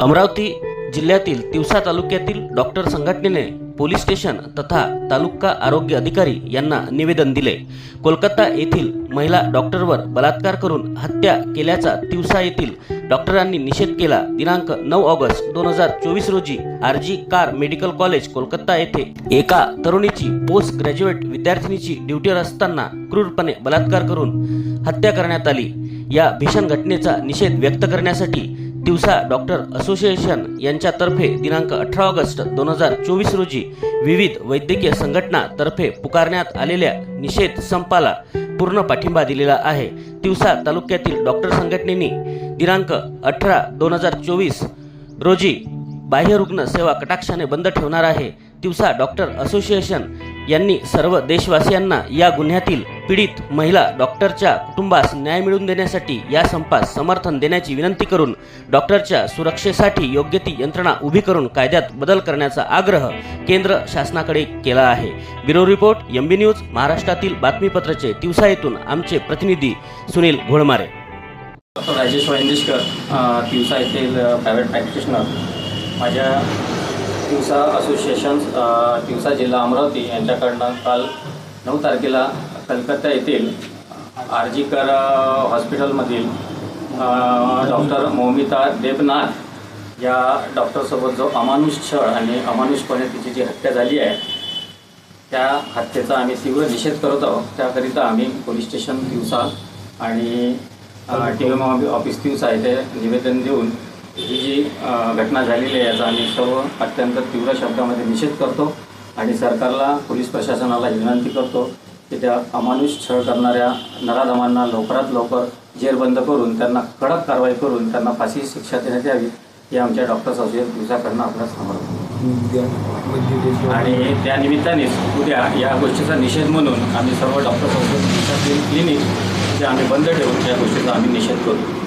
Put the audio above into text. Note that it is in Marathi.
अमरावती जिल्ह्यातील तिवसा तालुक्यातील डॉक्टर संघटनेने पोलीस स्टेशन तथा तालुका आरोग्य अधिकारी यांना निवेदन दिले. कोलकाता येथील महिला डॉक्टरवर बलात्कार करून हत्या केल्याचा तिवसा येथील डॉक्टरांनी निषेध केला. दिनांक नऊ ऑगस्ट दोन हजार चोवीस रोजी RG Kar medical college Kolkata येथे एका तरुणीची पोस्ट ग्रॅज्युएट विद्यार्थिनीची ड्युटीवर असताना क्रूरपणे बलात्कार करून हत्या करण्यात आली. या भीषण घटनेचा निषेध व्यक्त करण्यासाठी दिवसा डॉक्टर असोसिएशन यांच्यातर्फे दिनांक अठरा ऑगस्ट दोन हजार चोवीस रोजी विविध वैद्यकीय संघटनातर्फे पुकारण्यात आलेल्या निषेध संपाला पूर्ण पाठिंबा दिलेला आहे. दिवसा तालुक्यातील डॉक्टर संघटनेने दिनांक अठरा दोन हजार चोवीस रोजी बाह्यरुग्ण सेवा कटाक्षाने बंद ठेवणार आहे. दिवसा डॉक्टर असोसिएशन यांनी सर्व देशवासियांना या गुन्ह्यातील पीडित महिला डॉक्टरच्या कुटुंबास न्याय मिळवून देण्यासाठी या संपास समर्थन देण्याची विनंती करून डॉक्टरच्या सुरक्षेसाठी योग्य ती यंत्रणा उभी करून कायद्यात बदल करण्याचा आग्रह केंद्र शासनाकडे केला आहे. ब्युरो रिपोर्ट एमबी न्यूज महाराष्ट्रातील बातमीपत्राचे दिवसा येथून आमचे प्रतिनिधी सुनील घोळमारे. राजेश वायंदेशकर दिवसा येथील प्रायव्हेट प्रॅक्टिशनर माझ्या तिवसा असोसिएशन दिवसा तिवसा जिल्हा अमरावती यांच्याकडनं काल नऊ तारखेला कलकत्ता येथील आरजीकर हॉस्पिटलमधील डॉक्टर मौमिता देवनाथ या डॉक्टरसोबत जो अमानुष छळ आणि अमानुषपणे तिची जी हत्या झाली आहे त्या हत्येचा आम्ही तीव्र निषेध करत आहोत. त्याकरिता आम्ही पोलीस स्टेशन दिवसा आणि टी एम ऑफिस दिवसा येथे निवेदन देऊन ही जी घटना झालेली आहे याचा आम्ही सर्व अत्यंत तीव्र शब्दामध्ये निषेध करतो आणि सरकारला पोलीस प्रशासनाला विनंती करतो की त्या अमानुष छळ करणाऱ्या नराधमांना लवकरात लवकर जेलबंद करून त्यांना कडक कारवाई करून त्यांना फाशी शिक्षा देण्यात यावी हे आमच्या डॉक्टर्स असोसिएशन दिवसाकडनं आपल्याला समोर. आणि त्या निमित्तानेच उद्या या गोष्टीचा निषेध म्हणून आम्ही सर्व डॉक्टर क्लिनिक जे आम्ही बंद ठेवून या गोष्टीचा आम्ही निषेध करू.